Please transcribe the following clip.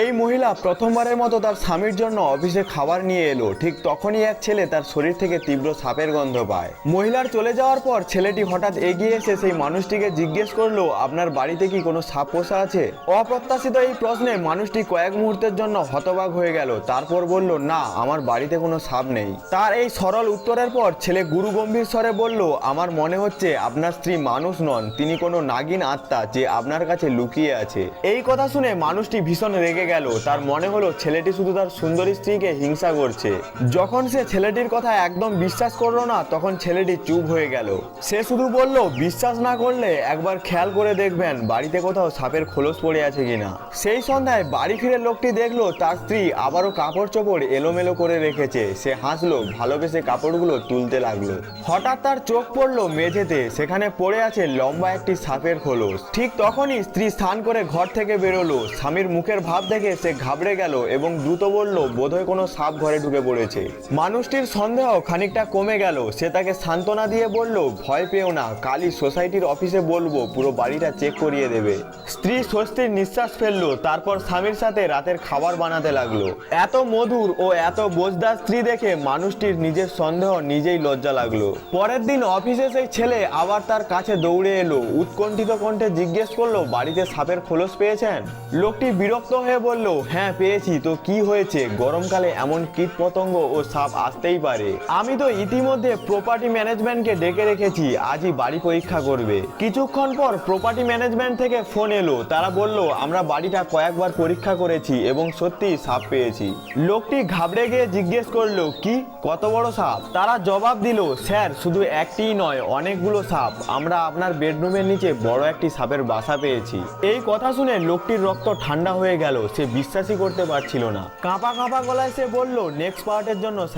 এই মহিলা প্রথমবারের মতো তার স্বামীর জন্য অফিসে খাবার নিয়ে এলো। ঠিক তখনই এক ছেলে তার শরীর থেকে তীব্র সাপের গন্ধ পায়। মহিলার চলে যাওয়ার পর ছেলেটি হঠাৎ এগিয়ে এসে সেই মানুষটিকে জিজ্ঞেস করল, আপনার বাড়িতে কি কোনো সাপ পোষা আছে? অপ্রত্যাশিত এই প্রশ্নে মানুষটি কয়েক মুহূর্তের জন্য হতবাক হয়ে গেল। তারপর বলল, না, আমার বাড়িতে কোনো সাপ নেই। তার এই সরল উত্তরের পর ছেলে গুরু গম্ভীর স্বরে বলল, আমার মনে হচ্ছে আপনার স্ত্রী মানুষ নন, তিনি কোনো নাগিন আত্মা যে আপনার কাছে লুকিয়ে আছে। এই কথা শুনে মানুষটি ভীষণ রেগে গেল। তার মনে হলো ছেলেটি শুধু তার সুন্দরী স্ত্রীকে হিংসা করছে। যখন সে ছেলেটির কথা একদম বিশ্বাস করল না, তখন ছেলেটি চুপ হয়ে গেল। সে শুধু বলল, বিশ্বাস না করলে একবার খেয়াল করে দেখবেন বাড়িতে কোথাও সাপের খোলস পড়ে আছে কিনা। সেই সন্ধ্যায় বাড়ি ফিরে লোকটি দেখল, তার স্ত্রী আবারও কাপড় চোপড় এলোমেলো করে রেখেছে। সে হাসলো, ভালোবেসে কাপড়গুলো তুলতে লাগল। হঠাৎ তার চোখ পড়ল মেঝেতে, সেখানে পড়ে আছে লম্বা একটি সাপের খোলস। ঠিক তখনই স্ত্রী স্নান করে ঘর থেকে বেরোলো। স্বামীর মুখের ভাব দেখে সে ঘাবড়ে গেল এবং দ্রুত বলল, বোধহয় কোনো সাপ ঘরে ঢুকে পড়েছে। মানুষটির সন্দেহ খানিকটা কমে গেল। সে তাকে সান্ত্বনা দিয়ে বলল, ভয় পেও না, কালই সোসাইটির অফিসে বলব, পুরো বাড়িটা চেক করিয়ে দেবে। স্ত্রী স্বস্তির নিঃশ্বাস ফেলল, তারপর স্বামীর সাথে রাতের খাবার বানাতে লাগল। এত মধুর ও এত বোঝদার স্ত্রী দেখে মানুষটির নিজের সন্দেহ নিজেই লজ্জা লাগল। পরের দিন অফিসে সেই ছেলে আবার তার কাছে দৌড়ে এলো। উৎকণ্ঠিত কণ্ঠে জিজ্ঞেস করল, বাড়িতে সাপের খোলস পেয়েছেন? লোকটি বিরক্ত হয়ে বলল হ্যাঁ পেয়েছি। তো কি হয়েছে? গরমকালে এমন কীট পতঙ্গ ও সাপ আসতেই পারে। আমি তো ইতিমধ্যে প্রপার্টি ম্যানেজমেন্টকে ডেকে রেখেছি। আজই বাড়ি পরীক্ষা করবে। কিছুক্ষণ পর প্রপার্টি ম্যানেজমেন্ট থেকে ফোন এলো। তারা বলল, আমরা বাড়িটা কয়েকবার পরীক্ষা করেছি এবং সত্যি সাপ পেয়েছি। লোকটি ঘাবড়ে গিয়ে জিজ্ঞেস করল, কি? কত বড় সাপ? তারা জবাব দিল, স্যার, শুধু একটিই নয়, অনেকগুলো সাপ। আমরা আপনার বেডরুমের নিচে বড় একটি সাপের বাসা পেয়েছি। এই কথা শুনে লোকটির রক্ত ঠান্ডা হয়ে গেল। সে বিশ্বাসই করতে পারছিল না। কাঁপা কাঁপা গলায় সে বলল নেক্সট পার্টের জন্য